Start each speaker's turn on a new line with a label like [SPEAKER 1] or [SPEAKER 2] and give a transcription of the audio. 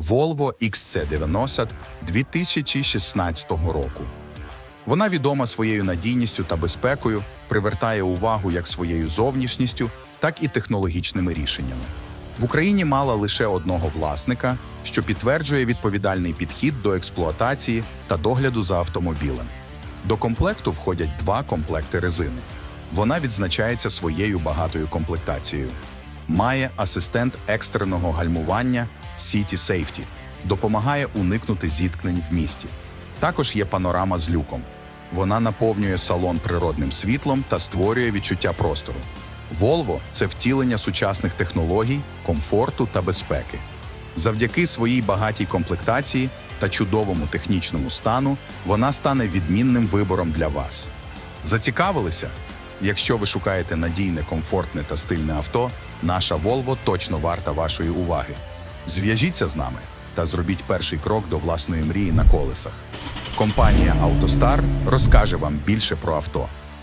[SPEAKER 1] Volvo XC90 2016 року. Вона відома своєю надійністю та безпекою, привертає увагу як своєю зовнішністю, так і технологічними рішеннями. В Україні мала лише одного власника, що підтверджує відповідальний підхід до експлуатації та догляду за автомобілем. До комплекту входять два комплекти резини. Вона відзначається своєю багатою комплектацією. Має асистент екстреного гальмування City Safety, допомагає уникнути зіткнень в місті. Також є панорама з люком. Вона наповнює салон природним світлом та створює відчуття простору. Volvo – це втілення сучасних технологій, комфорту та безпеки. Завдяки своїй багатій комплектації та чудовому технічному стану вона стане відмінним вибором для вас. Зацікавилися? Якщо ви шукаєте надійне, комфортне та стильне авто, наша Volvo точно варта вашої уваги. Зв'яжіться з нами та зробіть перший крок до власної мрії на колесах. Компанія «АвтоСтар» розкаже вам більше про авто.